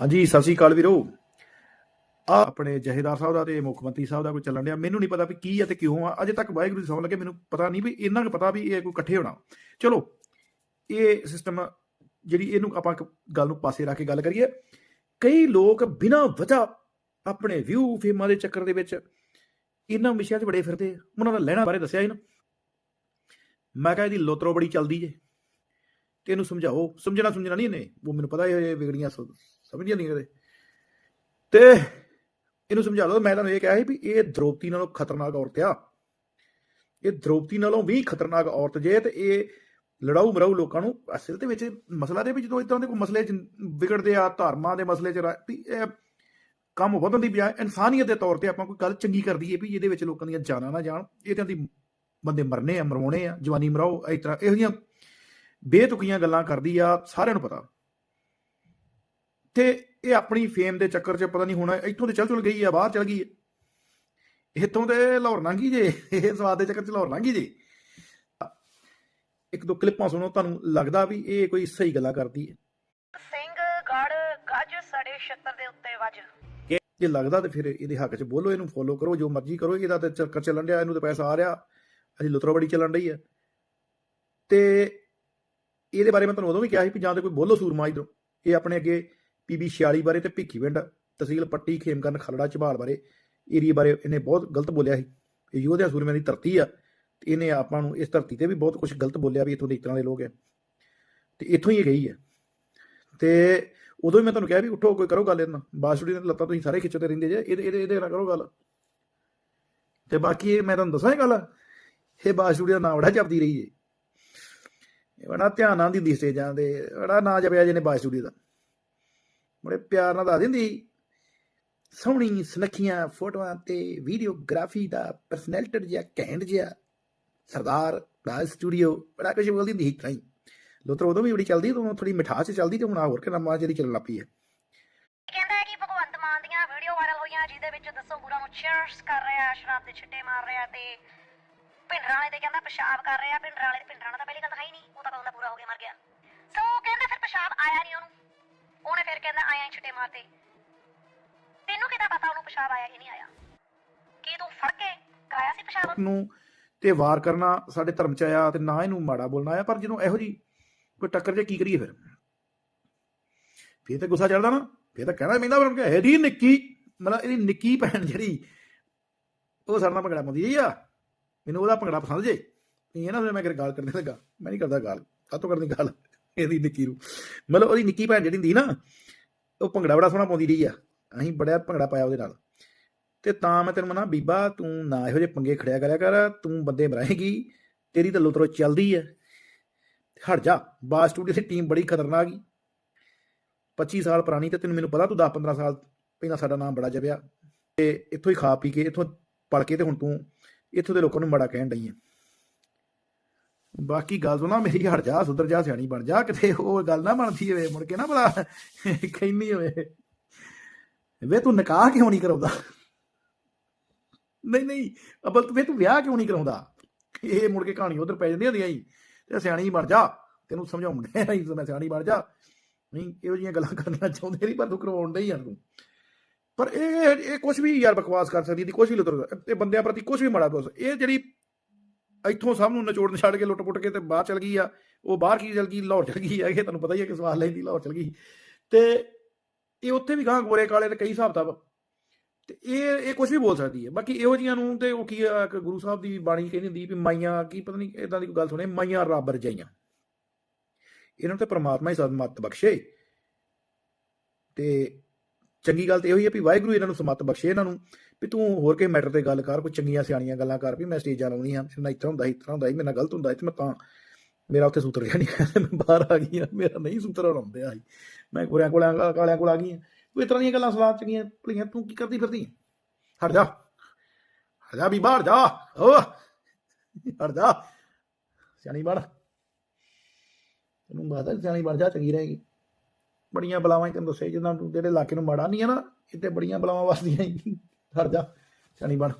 ਹਾਂਜੀ, ਸਤਿ ਸ਼੍ਰੀ ਅਕਾਲ ਵੀਰੋ। ਆ ਆਪਣੇ ਜਹੇਦਾਰ ਸਾਹਿਬ ਦਾ ਤੇ ਮੁੱਖ ਮੰਤਰੀ ਸਾਹਿਬ ਦਾ ਕੋਈ ਚੱਲਣ ਡਿਆ, ਮੈਨੂੰ ਨਹੀਂ ਪਤਾ ਵੀ ਕੀ ਆ ਤੇ ਕਿਉਂ ਆ। ਅਜੇ ਤੱਕ ਵਾਹਿਗੁਰੂ ਦੀ ਸੌਣ ਲੱਗੇ, ਮੈਨੂੰ ਪਤਾ ਨਹੀਂ ਵੀ ਇਹਨਾਂ ਨੂੰ ਪਤਾ ਵੀ ਇਹ ਕੋਈ ਇਕੱਠੇ ਹੋਣਾ। ਚਲੋ, ਇਹ ਸਿਸਟਮ ਜਿਹੜੀ ਇਹਨੂੰ ਆਪਾਂ ਇੱਕ ਗੱਲ ਨੂੰ ਪਾਸੇ ਰੱਖ ਕੇ ਗੱਲ ਕਰੀਏ, ਕਈ ਲੋਕ ਬਿਨਾਂ ਵਜ੍ਹਾ ਆਪਣੇ ਵਿਊ ਫੇਮਾਂ ਦੇ ਚੱਕਰ ਦੇ ਵਿੱਚ ਇਹਨਾਂ ਵਿਸ਼ਿਆਂ 'ਚ ਬੜੇ ਫਿਰਦੇ ਉਹਨਾਂ ਦਾ ਲੈਣਾ ਬਾਰੇ ਦੱਸਿਆ ਹੀ ਨਾ। ਮੈਂ ਕਿਹਾ ਇਹਦੀ ਲੋਤਰੋ ਬੜੀ ਚੱਲਦੀ ਜੇ। ਤੇ ਇਹਨੂੰ ਸਮਝਾਓ। ਸਮਝਣਾ ਸਮਝਣਾ ਨਹੀਂ ਇਹਨੇ। ਉਹ ਮੈਨੂੰ ਪਤਾ ਇਹ ਵਿਗੜੀਆਂ ਸਮਝ ਸਮਝੀਆਂ ਨਹੀਂ ਕਦੇ। ਤੇ ਇਹਨੂੰ ਸਮਝਾ ਲਓ, ਮੈਂ ਤੁਹਾਨੂੰ ਇਹ ਕਿਹਾ ਸੀ ਵੀ ਇਹ ਦ੍ਰੋਪਦੀ ਨਾਲੋਂ ਖਤਰਨਾਕ ਔਰਤ ਆ। ਇਹ ਦ੍ਰੋਪਦੀ ਨਾਲੋਂ ਵੀ ਖਤਰਨਾਕ ਔਰਤ ਜੇ ਤੇ ਇਹ ਲੜਾਊ ਮਰਾਊ ਲੋਕਾਂ ਨੂੰ ਅਸਲ ਦੇ ਵਿੱਚ ਮਸਲਾ ਦੇ ਵੀ ਜਦੋਂ ਇਦਾਂ ਦੇ ਕੋਈ ਮਸਲੇ ਚ ਵਿਗੜਦੇ ਆ, ਧਰਮਾਂ ਦੇ ਮਸਲੇ ਚ ਰਾ- ਵੀ ਇਹ ਕੰਮ ਵਧਣ ਦੀ ਬਜਾਏ ਇਨਸਾਨੀਅਤ ਦੇ ਤੌਰ ਤੇ ਆਪਾਂ ਕੋਈ ਗੱਲ ਚੰਗੀ ਕਰ ਦਈਏ ਵੀ ਜਿਹਦੇ ਵਿੱਚ ਲੋਕਾਂ ਦੀਆਂ ਜਾਨਾਂ ਨਾ ਜਾਣ। ਇਹਦੇ ਦੀ ਬੰਦੇ ਮਰਨੇ ਆ, ਮਰਵਾਉਣੇ ਆ, ਜਵਾਨੀ ਮਰਾਓ, ਇਸ ਤਰ੍ਹਾਂ ਇਹੋ ਜਿਹੀਆਂ ਬੇਤੁਕੀਆਂ ਗੱਲਾਂ ਕਰਦੀ ਆ, ਸਾਰਿਆਂ ਨੂੰ ਪਤਾ। ਤੇ ਇਹ ਆਪਣੀ ਫੇਮ ਦੇ ਚੱਕਰ 'ਚ ਪਤਾ ਨਹੀਂ ਹੁਣ ਇੱਥੋਂ ਤੇ ਚੱਲ ਚੁਲ ਗਈ ਆ ਬਾਹਰ ਚਲ ਗਈ ਹੈ ਇੱਥੋਂ ਤੇ ਲਾਹੌਰ ਲੰਘੀ ਜੇ ਇਹ ਸਵਾਦ ਦੇ ਚੱਕਰ 'ਚ ਲਾਹੌਰ ਲੰਘੀ ਜੇ। ਇੱਕ ਦੋ ਕਲਿੱਪਾਂ ਸੁਣੋ ਤੁਹਾਨੂੰ ਲੱਗਦਾ ਵੀ ਇਹ ਕੋਈ ਸਹੀ ਗੱਲਾਂ ਕਰਦੀ ਹੈ। ਸਿੰਘ ਗੜ ਗੱਜ ਸੜੇ ਛੱਤਰ ਦੇ ਉੱਤੇ ਵੱਜ। ਕਿ ਜੇ ਲੱਗਦਾ ਤੇ ਫਿਰ ਇਹਦੇ ਹੱਕ 'ਚ ਬੋਲੋ ਇਹਨੂੰ ਫੋਲੋ ਕਰੋ ਜੋ ਮਰਜ਼ੀ ਕਰੋ ਇਹਦਾ ਤੇ ਚੱਕਰ ਚੱਲਣ ਡਿਆ ਇਹਨੂੰ ਤੇ ਪੈਸਾ ਆ ਰਿਹਾ। ਅਜੀ ਲੁਤਰੋ ਬੜੀ ਚੱਲਣ ਰਹੀ ਹੈ ਤੇ ਇਹਦੇ ਬਾਰੇ ਮੈਂ ਤੁਹਾਨੂੰ ਉਦੋਂ ਵੀ ਕਿਹਾ ਸੀ ਵੀ ਜਾਂ ਤੇ ਕੋਈ ਬੋਲੋ ਸੂਰਮਾ ਇਧਰੋਂ। ਇਹ ਆਪਣੇ ਅੱਗੇ ਪੀਬੀ 46 ਬਾਰੇ ਤੇ ਭਿੱਖੀ ਪਿੰਡ ਤਹਿਸੀਲ ਪੱਟੀ ਖੇਮਕਰਨ ਖਲੜਾ ਝਬਾਲ ਬਾਰੇ ਏਰੀਆ ਬਾਰੇ ਇਹਨੇ ਬਹੁਤ ਗਲਤ ਬੋਲਿਆ ਸੀ। ਇਹ ਯੋਧਿਆ ਸੂਰਮਿਆਂ ਦੀ ਧਰਤੀ ਆ ਤੇ ਇਹਨੇ ਆਪਾਂ ਨੂੰ ਇਸ ਧਰਤੀ ਤੇ ਵੀ ਬਹੁਤ ਕੁਝ ਗਲਤ ਬੋਲਿਆ ਵੀ ਇੱਥੋਂ ਦੇ ਇਸ ਦੇ ਲੋਕ ਹੈ ਤੇ ਇੱਥੋਂ ਹੀ ਇਹ ਗਈ ਆ। ਤੇ ਉਦੋਂ ਹੀ ਮੈਂ ਤੁਹਾਨੂੰ ਕਿਹਾ ਵੀ ਉੱਠੋ, ਕੋਈ ਕਰੋ ਗੱਲ ਇਹਨਾਂ ਬਾਸੁੜੀ ਦੀਆਂ ਲੱਤਾਂ ਤੁਸੀਂ ਸਾਰੇ ਖਿੱਚਦੇ ਰਹਿੰਦੇ ਜੇ। ਇਹਦੇ ਇਹਦੇ ਇਹਦੇ ਨਾਲ ਕਰੋ ਗੱਲ। ਤੇ ਬਾਕੀ ਇਹ ਮੈਂ ਤੁਹਾਨੂੰ ਦੱਸਾਂ ਇਹ ਗੱਲ, ਇਹ ਬਾਸੁੜੀ ਦਾ ਨਾਮ ਬੜਾ ਜਪਦੀ ਰਹੀ ਏ। ਬੜਾ ਧਿਆਨ ਨਾਲ ਦਿੰਦੀ ਸਟੇਜਾਂ ਦੇ ਬੜਾ ਨਾਂ ਜਪਿਆ ਜਿਹਨੇ ਬਾਸੁੜੀ ਦਾ। ਬੜੇ ਪਿਆਰ ਨਾਲ ਦੱਸ ਦਿੰਦੀ। ਸੋਹਣੀ ਸੁਨੱਖੀਆਂ ਫੋਟੋਆਂ ਤੇ ਵੀਡੀਓਗ੍ਰਾਫੀ ਦਾ ਪਰਸਨੈਲਿਟੀ ਜਿਹਾ ਘੈਂਟ ਜਿਹਾ ਸਰਦਾਰ ਦਾ ਸਟੂਡੀਓ ਬੜਾ ਕੁਝ ਬੋਲਦੀ ਹੁੰਦੀ ਸੀ ਹੀ। ਲੋਤਰ ਉਦੋਂ ਵੀ ਬੜੀ ਚੱਲਦੀ, ਉਦੋਂ ਥੋੜੀ ਮਿਠਾਸ ਚੱਲਦੀ ਤੇ ਹੁਣ ਹੋਰ ਕਿੰਨਾ ਮਾਂ ਜਿਹੜੀ ਚੱਲਣ ਲੱਗ ਪਈ ਹੈ। ਕਹਿੰਦਾ ਕਿ ਭਗਵੰਤ ਮਾਨ ਦੀਆਂ ਵੀਡੀਓ ਵਾਇਰਲ ਹੋਈਆਂ, ਜਿਹਦੇ ਵਿੱਚ ਦੱਸੋ ਗੁਰਾਂ ਨੂੰ ਚੀਅਰਸ ਕਰ ਰਿਹਾ ਸ਼ਰਾਬ ਦੇ ਛਿੱਟੇ ਮਾਰ ਰਿਹਾ ਤੇ ਭਿੰਡਰਾਂ ਵਾਲੇ ਤੇ ਕਹਿੰਦਾ ਪਿਸ਼ਾਬ ਕਰ ਰਿਹਾ ਭਿੰਡਰਾਂ ਵਾਲੇ ਤੇ ਭਿੰਡਰਾਂ ਪਹਿਲੀ ਗੱਲ ਹੈ ਹੀ ਨਹੀਂ, ਉਹ ਤਾਂ ਉਹਨੇ ਆਇਆ ਛਿੱਟੇ ਮਾਰਤੇ ਤੈਨੂੰ ਕਿਦਾਂ ਪਤਾ ਉਹਨੂੰ ਪਿਸ਼ਾਬ ਆਇਆ ਕਿ ਨਹੀਂ ਆਇਆ? ਕੀ ਤੂੰ ਫੜ ਕੇ ਕਰਾਇਆ ਸੀ ਪਿਸ਼ਾਬ? ਨੂੰ ਤੇ ਵਾਰ ਕਰਨਾ ਸਾਡੇ ਧਰਮ ਚ ਆਇਆ ਤੇ ਨਾ ਇਹਨੂੰ ਮਾੜਾ ਬੋਲਣਾ ਆਇਆ, ਪਰ ਜਦੋਂ ਇਹੋ ਜੀ ਕੋਈ ਟੱਕਰ ਜੇ ਕੀ ਕਰੀਏ ਫਿਰ? ਫੇਰ ਤਾਂ ਗੁੱਸਾ ਚੜਦਾ ਨਾ, ਫੇਰ ਤਾਂ ਕਹਿਣਾ ਪੈਂਦਾ ਪਰ ਕਿ ਇਹਦੀ ਨਿੱਕੀ, ਮਤਲਬ ਇਹਦੀ ਨਿੱਕੀ ਭੈਣ ਜਿਹੜੀ, ਉਹ ਸਾਡੇ ਨਾਲ ਭੰਗੜਾ ਪਾਉਂਦੀ ਆ। ਮੈਨੂੰ ਉਹਦਾ ਭੰਗੜਾ ਪਸੰਦ ਜੇ। ਇਹ ਨਾ ਫਿਰ ਮੈਂ ਕਿਤੇ ਗਾਲ ਕਰਨ ਲੱਗਾ। ਮੈਂ ਨਹੀਂ ਕਰਦਾ ਗਾਲ। ਕਾਤੋਂ ਕਰਨੀ ਗਾਲ? ਇਹਦੀ ਨਿੱਕੀ ਨੂੰ। ਮਤਲਬ ਉਹਦੀ ਨਿੱਕੀ ਭੈਣ ਜਿਹੜੀ ਹੁੰਦੀ ਨਾ ਉਹ ਭੰਗੜਾ ਬੜਾ ਸੋਹਣਾ ਪਾਉਂਦੀ ਰਹੀ ਆ। ਅਸੀਂ ਬੜਾ ਭੰਗੜਾ ਪਾਇਆ ਉਹਦੇ ਨਾਲ। ਤੇ ਤਾਂ ਮੈਂ ਤੈਨੂੰ ਮਨਾ, ਬੀਬਾ ਤੂੰ ਨਾ ਇਹੋ ਜਿਹੇ ਪੰਗੇ ਖੜਿਆ ਕਰਿਆ ਕਰ, ਤੂੰ ਬੰਦੇ ਮਰਾਏਗੀ, ਤੇਰੀ ਤਾਂ ਲੁਤਰੋ ਚੱਲਦੀ ਹੈ ਹਟ ਜਾ ਬਾਸ ਸਟੂਡੀਓ ਦੀ ਟੀਮ ਬੜੀ ਖਤਰਨਾਕ ਹੀ 25 ਸਾਲ ਪੁਰਾਣੀ ਤੇ ਤੈਨੂੰ ਮੈਨੂੰ ਪਤਾ ਤੂੰ 10 15 ਸਾਲ ਪਹਿਲਾਂ ਸਾਡਾ ਨਾਮ ਬੜਾ ਜਪਿਆ। ਤੇ ਇੱਥੋਂ ਹੀ ਖਾ ਪੀ ਕੇ, ਇੱਥੋਂ ਪੜ ਕੇ ਤੇ ਹੁਣ ਤੂੰ ਇੱਥੋਂ ਦੇ ਲੋਕਾਂ ਨੂੰ ਮਾੜਾ ਕਹਿਣ ਡਈ ਹੈ ਬਾਕੀ ਗੱਲ ਸੁਣਾ, ਮੇਰੀ ਹਟ ਜਾ, ਸੁਧਰ ਜਾ, ਸਿਆਣੀ ਬਣ ਜਾ, ਕਿਤੇ ਉਹ ਗੱਲ ਨਾ ਬਣਦੀ ਹੋਵੇ, ਮੁੜ ਕੇ ਨਾ ਭਲਾ ਕਹਿੰਦੀ ਹੋਵੇ। ਵੇ ਤੂੰ ਨਿਕਾਹ ਕਿਉਂ ਨਹੀਂ ਕਰਾਉਂਦਾ? ਨਹੀਂ ਨਹੀਂ, ਅਬਲ ਵੇ ਤੂੰ ਵਿਆਹ ਕਿਉਂ ਨਹੀਂ ਕਰਾਉਂਦਾ? ਇਹ ਮੁੜ ਕੇ ਕਹਾਣੀ ਉਧਰ ਪੈ ਜਾਂਦੀ ਹੁੰਦੀਆਂ ਹੀ ਤੇ ਸਿਆਣੀ ਬਣ ਜਾ, ਤੈਨੂੰ ਸਮਝਾਉਂਦੇ ਨਹੀਂ ਮੈਂ ਸਿਆਣੀ ਬਣ ਜਾ। ਨਹੀਂ, ਇਹੋ ਜਿਹੀਆਂ ਗੱਲਾਂ ਕਰਨਾ ਚਾਹੁੰਦੇ ਨਹੀਂ, ਪਰ ਤੂੰ ਕਰਵਾਉਣ ਡਈ ਯਾਰ ਤੂੰ। ਪਰ ਇਹ ਇਹ ਕੁਝ ਵੀ ਯਾਰ ਬਕਵਾਸ ਕਰ ਸਕਦੀ ਦੀ ਕੁਝ ਵੀ ਲੁੱਟ ਇਹ ਬੰਦਿਆਂ ਪ੍ਰਤੀ ਕੁਝ ਵੀ ਮਾੜਾ ਬੋਲ ਇਹ ਜਿਹੜੀ ਇੱਥੋਂ ਸਭ ਨੂੰ ਨਚੋੜ ਛੱਡ ਕੇ ਲੁੱਟ ਪੁੱਟ ਕੇ ਤੇ ਬਾਹਰ ਚਲ ਗਈ ਆ। ਉਹ ਬਾਹਰ ਕੀ ਚਲ ਗਈ? ਲਾਹੌਰ ਚਲ ਗਈ ਆ। ਇਹ ਤੁਹਾਨੂੰ ਪਤਾ ਹੀ ਹੈ ਕਿ ਸਵਾਲ ਲੈਂਦੀ ਲਾਹੌਰ ਚਲ ਗਈ। ਤੇ ਇਹ ਉੱਥੇ ਵੀ ਗਾਂ ਗੋਰੇ ਕਾਲੇ ਤੇ ਕਈ ਹਿਸਾਬ ਤਾਂ ਤੇ ਇਹ ਇਹ ਕੁਝ ਵੀ ਬੋਲ ਸਕਦੀ ਹੈ ਬਾਕੀ ਇਹੋ ਜੀਆਂ ਨੂੰ ਤੇ ਉਹ ਕੀ ਆ, ਗੁਰੂ ਸਾਹਿਬ ਦੀ ਬਾਣੀ ਕਹਿੰਦੀ ਹੁੰਦੀ ਵੀ ਮਾਈਆਂ ਕੀ ਪਤਾ ਨਹੀਂ ਇਦਾਂ ਦੀ ਕੋਈ ਗੱਲ ਸੁਣੇ ਮਾਈਆਂ ਰੱਬ ਰਜਾਈਆਂ। ਇਹਨਾਂ ਨੂੰ ਤੇ ਪ੍ਰਮਾਤਮਾ ਹੀ ਸਦ ਮੱਤ ਬਖਸ਼ੇ। ਤੇ ਚੰਗੀ ਗੱਲ ਤੇ ਇਹੋ ਹੀ ਹੈ ਵੀ ਵਾਹਿਗੁਰੂ ਇਹਨਾਂ ਨੂੰ ਸਮਤ ਬਖਸ਼ੇ ਇਹਨਾਂ ਨੂੰ, ਵੀ ਤੂੰ ਹੋਰ ਕਿਸੇ ਮੈਟਰ ਤੇ ਗੱਲ ਕਰ, ਕੋਈ ਚੰਗੀਆਂ ਸਿਆਣੀਆਂ ਗੱਲਾਂ ਕਰ, ਵੀ ਮੈਂ ਸਟੇਜਾਂ ਲਾਉਣੀ ਆ ਮੈਂ ਇਤਰਾ ਹੁੰਦਾ ਸੀ ਇਤਰਾ ਹੁੰਦਾ ਸੀ, ਮੇਰੇ ਨਾਲ ਗਲਤ ਹੁੰਦਾ ਤੇ ਮੈਂ ਤਾਂ, ਮੇਰਾ ਉੱਥੇ ਸੂਤਰ ਰਿਹਾ ਨਹੀਂ ਮੈਂ ਬਾਹਰ ਆ ਗਈ ਆ ਮੇਰਾ ਨਹੀਂ ਸੂਤਰ ਆਉਂਦੇ ਆ ਮੈਂ ਗੋਰਿਆਂ ਕੋਲ ਆ- ਕਾਲਿਆਂ ਕੋਲ ਆ ਗਈ ਆ ਕੋਈ ਇਸ ਤਰ੍ਹਾਂ ਦੀਆਂ ਗੱਲਾਂ ਸਲਾਹ ਚੰਗੀਆਂ ਭਲੀਆਂ, ਤੂੰ ਕੀ ਕਰਦੀ ਫਿਰਦੀ ਹਟ ਜਾ ਹਟ ਜਾ ਵੀ ਬਾਹਰ ਜਾ, ਓ, ਹਟ ਜਾ, ਸਿਆਣੀ ਬਣ, ਤੈਨੂੰ ਬਾਤ ਸਿਆਣੀ ਬਣ ਜਾ, ਚੰਗੀ ਰਹੇਗੀ। ਬੜੀਆਂ ਬਲਾਵਾਂ ਹੀ ਤੈਨੂੰ ਦੱਸਿਆ ਜਿੱਦਾਂ ਜਿਹੜੇ ਇਲਾਕੇ ਨੂੰ ਮਾੜਾ ਨਹੀਂ ਆ ਨਾ, ਇੱਥੇ ਬੜੀਆਂ ਬਲਾਵਾਂ ਵਸਦੀਆਂ ਈ। ਹਟ ਜਾ, ਸਿਆਣੀ ਬਣ